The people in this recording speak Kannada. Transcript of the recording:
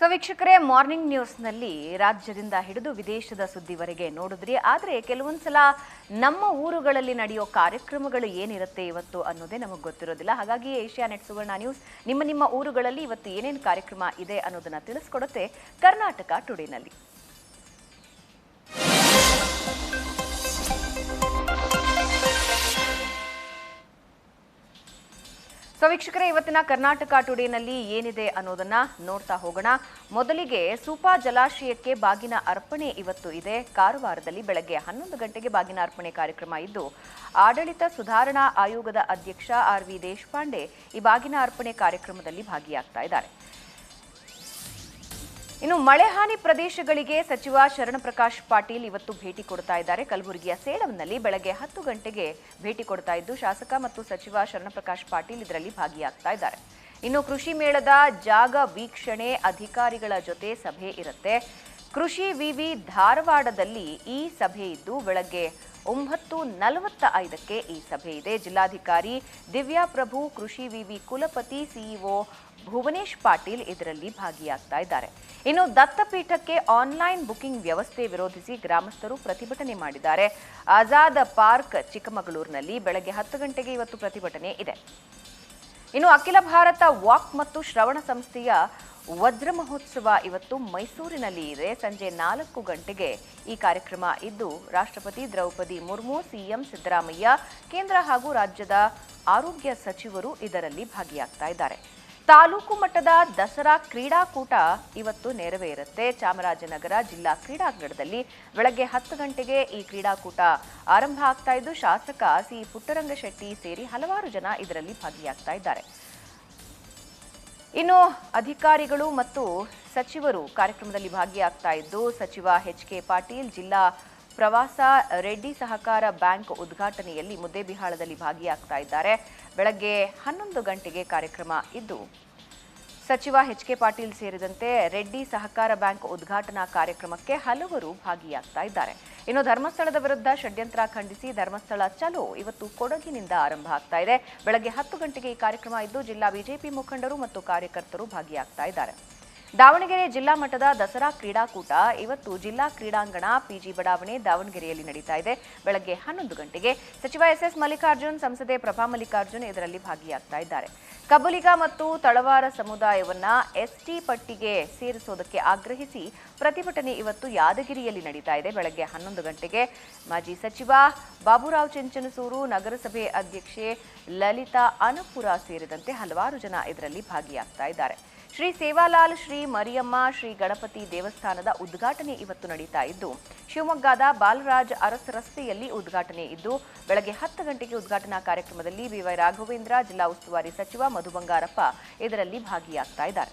ಸೊ ವೀಕ್ಷಕರೇ, ಮಾರ್ನಿಂಗ್ ನ್ಯೂಸ್ನಲ್ಲಿ ರಾಜ್ಯದಿಂದ ಹಿಡಿದು ವಿದೇಶದ ಸುದ್ದಿವರೆಗೆ ನೋಡಿದ್ರಿ. ಆದರೆ ಕೆಲವೊಂದ್ಸಲ ನಮ್ಮ ಊರುಗಳಲ್ಲಿ ನಡೆಯೋ ಕಾರ್ಯಕ್ರಮಗಳು ಏನಿರುತ್ತೆ ಇವತ್ತು ಅನ್ನೋದೇ ನಮಗೆ ಗೊತ್ತಿರೋದಿಲ್ಲ. ಹಾಗಾಗಿ ಏಷ್ಯಾ ನೆಟ್ ಸುವರ್ಣ ನ್ಯೂಸ್ ನಿಮ್ಮ ನಿಮ್ಮ ಊರುಗಳಲ್ಲಿ ಇವತ್ತು ಏನೇನು ಕಾರ್ಯಕ್ರಮ ಇದೆ ಅನ್ನೋದನ್ನು ತಿಳಿಸ್ಕೊಡುತ್ತೆ ಕರ್ನಾಟಕ ಟುಡೇನಲ್ಲಿ. ಸೊ ವೀಕ್ಷಕರೇ ಇವತ್ತಿನ ಕರ್ನಾಟಕ ಟುಡೇನಲ್ಲಿ ಏನಿದೆ ಅನ್ನೋದನ್ನ ನೋಡ್ತಾ ಹೋಗೋಣ. ಮೊದಲಿಗೆ ಸೂಪಾ ಜಲಾಶಯಕ್ಕೆ ಬಾಗಿನ ಅರ್ಪಣೆ ಇವತ್ತು ಇದೆ. ಕಾರವಾರದಲ್ಲಿ ಬೆಳಗ್ಗೆ ಹನ್ನೊಂದು ಗಂಟೆಗೆ ಬಾಗಿನ ಅರ್ಪಣೆ ಕಾರ್ಯಕ್ರಮ ಇದ್ದು, ಆಡಳಿತ ಸುಧಾರಣಾ ಆಯೋಗದ ಅಧ್ಯಕ್ಷ ಆರ್ ವಿ ದೇಶಪಾಂಡೆ ಈ ಬಾಗಿನ ಅರ್ಪಣೆ ಕಾರ್ಯಕ್ರಮದಲ್ಲಿ ಭಾಗಿಯಾಗ್ತಾ ಇದ್ದಾರೆ. ಇನ್ನು ಮಳೆ ಹಾನಿ ಪ್ರದೇಶಗಳಿಗೆ ಸಚಿವ ಶರಣಪ್ರಕಾಶ್ ಪಾಟೀಲ್ ಇವತ್ತು ಭೇಟಿ ಕೊಡ್ತಾ ಇದ್ದಾರೆ. ಕಲಬುರಗಿಯ ಸೇಳಂನಲ್ಲಿ ಬೆಳಗ್ಗೆ ಹತ್ತು ಗಂಟೆಗೆ ಭೇಟಿ ಕೊಡ್ತಾ ಇದ್ದು, ಶಾಸಕ ಮತ್ತು ಸಚಿವ ಶರಣಪ್ರಕಾಶ್ ಪಾಟೀಲ್ ಇದರಲ್ಲಿ ಭಾಗಿಯಾಗ್ತಾ ಇದ್ದಾರೆ. ಇನ್ನು ಕೃಷಿ ಮೇಳದ ಜಾಗ ವೀಕ್ಷಣೆ ಅಧಿಕಾರಿಗಳ ಜೊತೆ ಸಭೆ ಇರುತ್ತೆ. ಕೃಷಿ ವಿವಿ ಧಾರವಾಡದಲ್ಲಿ ಈ ಸಭೆ ಇದ್ದು, ಬೆಳಗ್ಗೆ ಒಂಬತ್ತು ನಲವತ್ತ ಐದಕ್ಕೆ ಈ ಸಭೆ ಇದೆ. ಜಿಲ್ಲಾಧಿಕಾರಿ ದಿವ್ಯಾ ಪ್ರಭು, ಕೃಷಿ ವಿವಿ ಕುಲಪತಿ ಸಿಇಒ ಭುವನೇಶ್ ಪಾಟೀಲ್ ಇದರಲ್ಲಿ ಭಾಗಿಯಾಗ್ತಾ ಇದ್ದಾರೆ. ಇನ್ನು ದತ್ತಪೀಠಕ್ಕೆ ಆನ್ಲೈನ್ ಬುಕಿಂಗ್ ವ್ಯವಸ್ಥೆ ವಿರೋಧಿಸಿ ಗ್ರಾಮಸ್ಥರು ಪ್ರತಿಭಟನೆ ಮಾಡಿದ್ದಾರೆ. ಆಜಾದ್ ಪಾರ್ಕ್, ಚಿಕ್ಕಮಗಳೂರಿನಲ್ಲಿ ಬೆಳಗ್ಗೆ ಹತ್ತು ಗಂಟೆಗೆ ಇವತ್ತು ಪ್ರತಿಭಟನೆ ಇದೆ. ಇನ್ನು ಅಖಿಲ ಭಾರತ ವಾಕ್ ಮತ್ತು ಶ್ರವಣ ಸಂಸ್ಥೆಯ ವಜ್ರ ಮಹೋತ್ಸವ ಇವತ್ತು ಮೈಸೂರಿನಲ್ಲಿ ಇದೆ. ಸಂಜೆ ನಾಲ್ಕು ಗಂಟೆಗೆ ಈ ಕಾರ್ಯಕ್ರಮ ಇದ್ದು, ರಾಷ್ಟ್ರಪತಿ ದ್ರೌಪದಿ ಮುರ್ಮು, ಸಿಎಂ ಸಿದ್ದರಾಮಯ್ಯ, ಕೇಂದ್ರ ಹಾಗೂ ರಾಜ್ಯದ ಆರೋಗ್ಯ ಸಚಿವರು ಇದರಲ್ಲಿ ಭಾಗಿಯಾಗ್ತಾ ಇದ್ದಾರೆ. ತಾಲೂಕು ಮಟ್ಟದ ದಸರಾ ಕ್ರೀಡಾಕೂಟ ಇವತ್ತು ನೆರವೇರುತ್ತೆ. ಚಾಮರಾಜನಗರ ಜಿಲ್ಲಾ ಕ್ರೀಡಾಂಗಣದಲ್ಲಿ ಬೆಳಗ್ಗೆ ಹತ್ತು ಗಂಟೆಗೆ ಈ ಕ್ರೀಡಾಕೂಟ ಆರಂಭ ಆಗ್ತಾ ಇದ್ದು, ಶಾಸಕ ಸಿ ಪುಟ್ಟರಂಗಶೆಟ್ಟಿ ಸೇರಿ ಹಲವಾರು ಜನ ಇದರಲ್ಲಿ ಭಾಗಿಯಾಗ್ತಾ ಇದ್ದಾರೆ. ಇನ್ನು ಅಧಿಕಾರಿಗಳು ಮತ್ತು ಸಚಿವರು ಕಾರ್ಯಕ್ರಮದಲ್ಲಿ ಭಾಗಿಯಾಗ್ತಾ ಇದ್ದು, ಸಚಿವ ಎಚ್ ಕೆ ಪಾಟೀಲ್ ಜಿಲ್ಲಾ ಪ್ರವಾಸ ರೆಡ್ಡಿ ಸಹಕಾರ ಬ್ಯಾಂಕ್ ಉದ್ಘಾಟನೆಯಲ್ಲಿ ಮುದ್ದೇಬಿಹಾಳದಲ್ಲಿ ಭಾಗಿಯಾಗ್ತಾ ಇದ್ದಾರೆ. ಬೆಳಗ್ಗೆ ಹನ್ನೊಂದು ಗಂಟೆಗೆ ಕಾರ್ಯಕ್ರಮ ಇದ್ದು, ಸಚಿವ ಎಚ್ ಕೆ ಪಾಟೀಲ್ ಸೇರಿದಂತೆ ರೆಡ್ಡಿ ಸಹಕಾರ ಬ್ಯಾಂಕ್ ಉದ್ಘಾಟನಾ ಕಾರ್ಯಕ್ರಮಕ್ಕೆ ಹಲವರು ಭಾಗಿಯಾಗ್ತಾ ಇದ್ದಾರೆ. ಇನ್ನು ಧರ್ಮಸ್ಥಳದ ವಿರುದ್ಧ ಷಡ್ಯಂತ್ರ ಖಂಡಿಸಿ ಧರ್ಮಸ್ಥಳ ಚಲೋ ಇವತ್ತು ಕೊಡಗಿನಿಂದ ಆರಂಭ ಆಗ್ತಾ ಇದೆ. ಬೆಳಗ್ಗೆ ಹತ್ತು ಗಂಟೆಗೆ ಈ ಕಾರ್ಯಕ್ರಮ ಇದ್ದು ಜಿಲ್ಲಾ ಬಿಜೆಪಿ ಮುಖಂಡರು ಮತ್ತು ಕಾರ್ಯಕರ್ತರು ಭಾಗಿಯಾಗ್ತಾ ಇದ್ದಾರೆ. ದಾವಣಗೆರೆ ಜಿಲ್ಲಾ ಮಟ್ಟದ ದಸರಾ ಕ್ರೀಡಾಕೂಟ ಇವತ್ತು ಜಿಲ್ಲಾ ಕ್ರೀಡಾಂಗಣ ಪಿಜಿ ಬಡಾವಣೆ ದಾವಣಗೆರೆಯಲ್ಲಿ ನಡೀತಾ ಇದೆ. ಬೆಳಗ್ಗೆ ಹನ್ನೊಂದು ಗಂಟೆಗೆ ಸಚಿವ ಎಸ್ಎಸ್ ಮಲ್ಲಿಕಾರ್ಜುನ್, ಸಂಸದೆ ಪ್ರಭಾ ಮಲ್ಲಿಕಾರ್ಜುನ್ ಇದರಲ್ಲಿ ಭಾಗಿಯಾಗ್ತಾ ಇದ್ದಾರೆ. ಕಬುಲಿಗ ಮತ್ತು ತಳವಾರ ಸಮುದಾಯವನ್ನ ಎಸ್ಟಿ ಪಟ್ಟಿಗೆ ಸೇರಿಸೋದಕ್ಕೆ ಆಗ್ರಹಿಸಿ ಪ್ರತಿಭಟನೆ ಇವತ್ತು ಯಾದಗಿರಿಯಲ್ಲಿ ನಡೀತಾ ಇದೆ. ಬೆಳಗ್ಗೆ ಹನ್ನೊಂದು ಗಂಟೆಗೆ ಮಾಜಿ ಸಚಿವ ಬಾಬುರಾವ್ ಚೆಂಚನಸೂರು, ನಗರಸಭೆ ಅಧ್ಯಕ್ಷೆ ಲಲಿತಾ ಅನಪುರ ಸೇರಿದಂತೆ ಹಲವಾರು ಜನ ಇದರಲ್ಲಿ ಭಾಗಿಯಾಗ್ತಾ ಇದ್ದಾರೆ. ಶ್ರೀ ಸೇವಾಲಾಲ್, ಶ್ರೀ ಮರಿಯಮ್ಮ, ಶ್ರೀ ಗಣಪತಿ ದೇವಸ್ಥಾನದ ಉದ್ಘಾಟನೆ ಇವತ್ತು ನಡೀತಾ ಇದ್ದು, ಶಿವಮೊಗ್ಗದ ಬಾಲರಾಜ್ ಅರಸ್ ರಸ್ತೆಯಲ್ಲಿ ಉದ್ಘಾಟನೆ ಇದ್ದು, ಬೆಳಗ್ಗೆ ಹತ್ತು ಗಂಟೆಗೆ ಉದ್ಘಾಟನಾ ಕಾರ್ಯಕ್ರಮದಲ್ಲಿ ಬಿವೈ ರಾಘವೇಂದ್ರ, ಜಿಲ್ಲಾ ಉಸ್ತುವಾರಿ ಸಚಿವ ಮಧು ಬಂಗಾರಪ್ಪ ಇದರಲ್ಲಿ ಭಾಗಿಯಾಗ್ತಾ ಇದ್ದಾರೆ.